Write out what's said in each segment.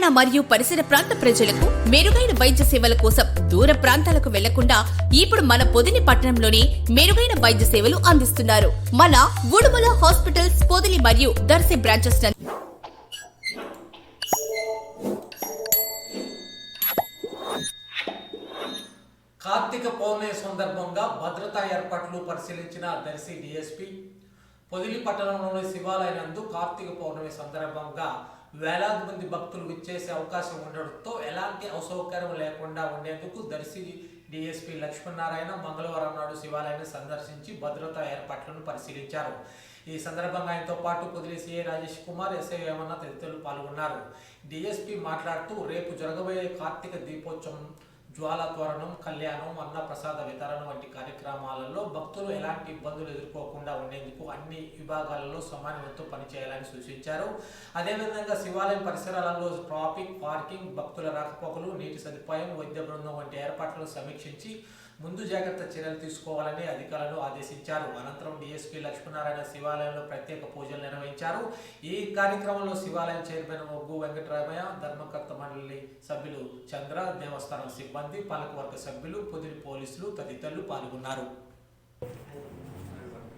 తెలంగాణ మరియు పరిసర ప్రాంత ప్రజలకు మెరుగైన వైద్య సేవల కోసం దూర ప్రాంతాలకు వెళ్ళకుండా ఇప్పుడు మన పొదిని పట్టణంలోనే మెరుగైన వైద్య సేవలు అందిస్తున్నారు. మన ఉడుమల హాస్పిటల్స్ పొదిలి మరియు దర్శి బ్రాంచెస్ కార్తీక పౌర్ణమి సందర్భంగా భద్రతా ఏర్పాట్లు పరిశీలించిన దర్శి డిఎస్పి పొదిలి పట్టణంలోని శివాలయనందు కార్తీక పౌర్ణమి సందర్భంగా వేలాది మంది భక్తులు విచ్చేసే అవకాశం ఉండడంతో ఎలాంటి అసౌకర్యం లేకుండా ఉండేందుకు దర్శి డిఎస్పి లక్ష్మీనారాయణ మంగళవారం నాడు శివాలయాన్ని సందర్శించి భద్రతా ఏర్పాట్లను పరిశీలించారు. ఈ సందర్భంగా ఆయనతో పాటు కుదిరి సిఐ రాజేష్ కుమార్ ఎస్ఐ వేమన్న తదితరులు పాల్గొన్నారు. డిఎస్పి మాట్లాడుతూ రేపు జరగబోయే కార్తీక దీపోత్సవం జ్వాల తోరణం కళ్యాణం అన్న ప్రసాద వితరణ వంటి కార్యక్రమాలలో భక్తులు ఎలాంటి ఇబ్బందులు ఎదుర్కోకుండా ఉండేందుకు అన్ని విభాగాలలో సమన్వయంతో పనిచేయాలని సూచించారు. అదేవిధంగా శివాలయం పరిసరాలలో ట్రాఫిక్ పార్కింగ్ భక్తుల రాకపోకలు నీటి సదుపాయం వైద్య బృందం వంటి ఏర్పాట్లను సమీక్షించి ముందు జాగ్రత్త చర్యలు తీసుకోవాలని అధికారులను ఆదేశించారు. అనంతరం డిఎస్పీ లక్ష్మీనారాయణ శివాలయంలో ప్రత్యేక పూజలు నిర్వహించారు. ఈ కార్యక్రమంలో శివాలయం చైర్మన్ ఒగ్గు వెంకటరామయ్య ధర్మకర్త మండలి సభ్యులు చంద్ర దేవస్థానం సిబ్బంది పాలకవర్గ సభ్యులు పొదిలి పోలీసులు తదితరులు పాల్గొన్నారు.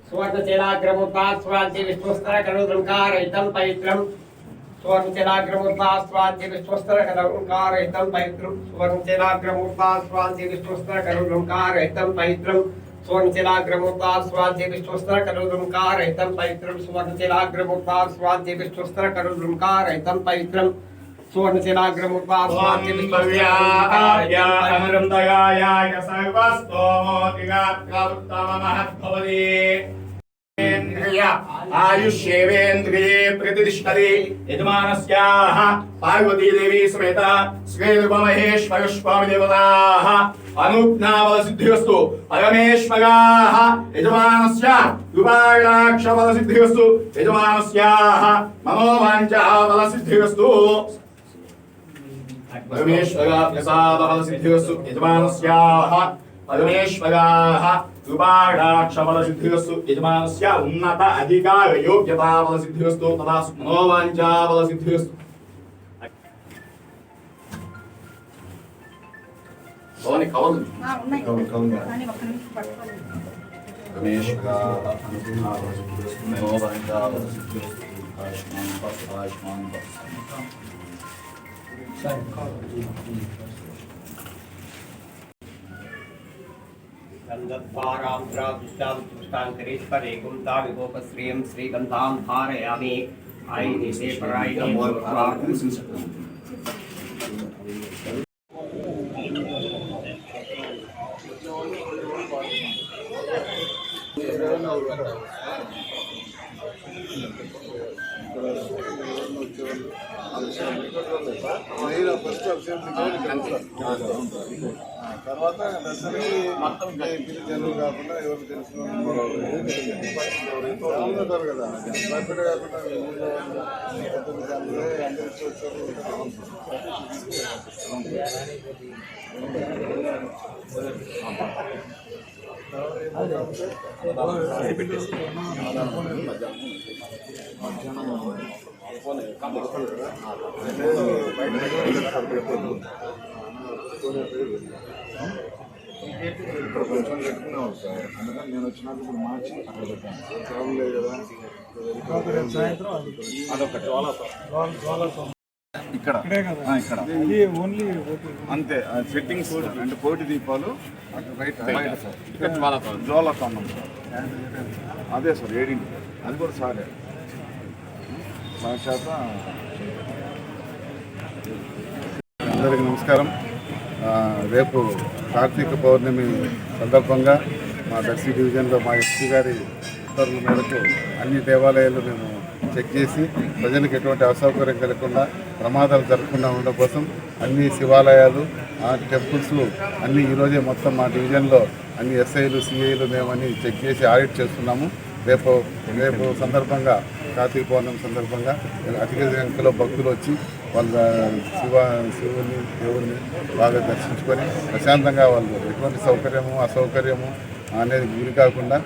సువర్ణశిలాగ్రముద్భాస్వాద్య విశ్వస్తర కరుద్రంకారయితం పవిత్రం సువర్ణశిలాగ్రముద్భాస్వాద్య పవిత్రం. కరుద్రంకారయితం పవిత్రం సువర్ణశిలాగ్రముద్భాస్వాద్య విశ్వస్తర కరుద్రంకారయితం పవిత్రం సువర్ణశిలాగ్రముద్భాస్వాద్య విశ్వస్తర కరుద్రంకారయితం పవిత్రం సువర్ణశిలాగ్రముద్భాస్వాద్య విశ్వస్తర కరుద్రంకారయితం పవిత్రం సువర్ణశిలాగ్రముద్భాస్వాద్య అమృతం దయాయాయ సర్వస్తోమోతిగాత్మహద్భవతి ఆయుష్యేవేంద్రియే ప్రతిష్టది యజమానస్యాః పార్వతీదేవి సమేత శ్రీరుపమహేశ్వరస్వామి దేవతాః అనుజ్ఞావల సిద్ధిరస్తు పరమేశ్వరాः యజమానస్య కృపాకటాక్షబల సిద్ధిరస్తు యజమానస్యాः మనోవాంఛాబల సిద్ధిరస్తు పరమేశ్వరాభ్యసాదబల సిద్ధిరస్తు యజమానస్యాః పరమేశ్వరాः కృపాడాక్షబల సిద్ధిరస్తు యజమానస్య ఉన్నత అధికార యోగ్యతాబల సిద్ధిరస్తు తదా మనోవాంఛాబల సిద్ధిరస్తు భవని కవలు పరమేశ్వరాः दत्तारान्ध्राविष्टाविष्टान्तरेश्वर एकुं ఫస్ట్ తర్వాత దర్శనం మొత్తం జనులు కాకుండా ఎవరు తెలిసిన ఉంటారు కదా భయపడ కాకుండా అందరికీ వచ్చారు ఇక్కడ కొంచెం సార్ అందుకని నేను వచ్చినాక ఇప్పుడు మార్చి అక్కడ పెట్టాను ట్రావెల్ లేదు కదా ఇక్కడ ఆ, ఇక్కడ. అంతే సెట్టింగ్స్ అంటే కోటి దీపాలు ఇక్కడ జ్వాలతోరణం అదే సార్ ఏడింటి. అది కూడా సారే. సాక్షాత అందరికీ నమస్కారం. ఆ, రేపు కార్తీక పౌర్ణమి సందర్భంగా మా దర్శి డివిజన్లో మా ఎస్పీ గారి ఉత్తర్వుల మేరకు అన్ని దేవాలయాలు మేము చెక్ చేసి ప్రజలకు ఎటువంటి అసౌకర్యం కలగకుండా ప్రమాదాలు జరగకుండా ఉండడం కోసం అన్ని శివాలయాలు ఆ టెంపుల్స్ అన్నీ ఈరోజే మొత్తం మా డివిజన్లో అన్ని ఎస్ఐలు సిఐలు మేము అన్ని చెక్ చేసి ఆడిట్ చేస్తున్నాము. రేపు రేపు సందర్భంగా కార్తీక పౌర్ణమి సందర్భంగా అధిక సంఖ్యలో భక్తులు వచ్చి వాళ్ళ శివ శివుని దేవుడిని బాగా దర్శించుకొని ప్రశాంతంగా వాళ్ళు ఎటువంటి సౌకర్యము అసౌకర్యము అనేది గురి కాకుండా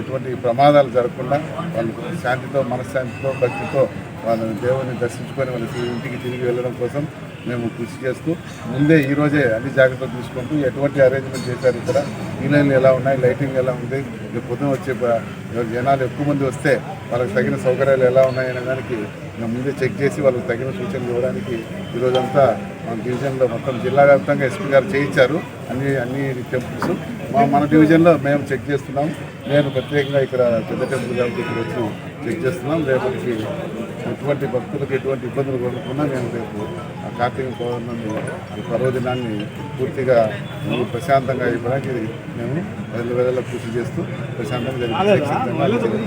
ఎటువంటి ప్రమాదాలు జరగకుండా వాళ్ళు శాంతితో మనశ్శాంతితో భక్తితో వాళ్ళని దేవుని దర్శించుకొని వాళ్ళ ఇంటికి తిరిగి వెళ్ళడం కోసం మేము కృషి చేస్తూ ముందే ఈరోజే అన్ని జాగ్రత్తలు తీసుకుంటూ ఎటువంటి అరేంజ్మెంట్ చేశారు ఇక్కడ? ఈ లైన్లు ఎలా ఉన్నాయి? లైటింగ్ ఎలా ఉంది? రేపు పొద్దున వచ్చే జనాలు ఎక్కువ మంది వస్తే వాళ్ళకి తగిన సౌకర్యాలు ఎలా ఉన్నాయనే దానికి మేము ముందే చెక్ చేసి వాళ్ళకి తగిన సూచనలు ఇవ్వడానికి ఈరోజంతా మన డివిజన్లో మొత్తం జిల్లా వ్యాప్తంగా ఎస్పీ గారు చేయించారు. అన్ని అన్ని టెంపుల్స్. మన డివిజన్లో మేము చెక్ చేస్తున్నాం నేను ప్రత్యేకంగా ఇక్కడ పెద్ద టెంపుల్ కాబట్టి ఇక్కడ వచ్చి చెక్ చేస్తున్నాం రేపటికి ఎటువంటి భక్తులకు ఎటువంటి ఇబ్బందులు కలగకుండా మేము రేపు ఆ కార్తీక పౌర్ణమి పర్వదినాన్ని పూర్తిగా ప్రశాంతంగా ఇవ్వడానికి మేము వెళ్ళ వెళ్ళ కృషి చేస్తూ ప్రశాంతంగా జరిపి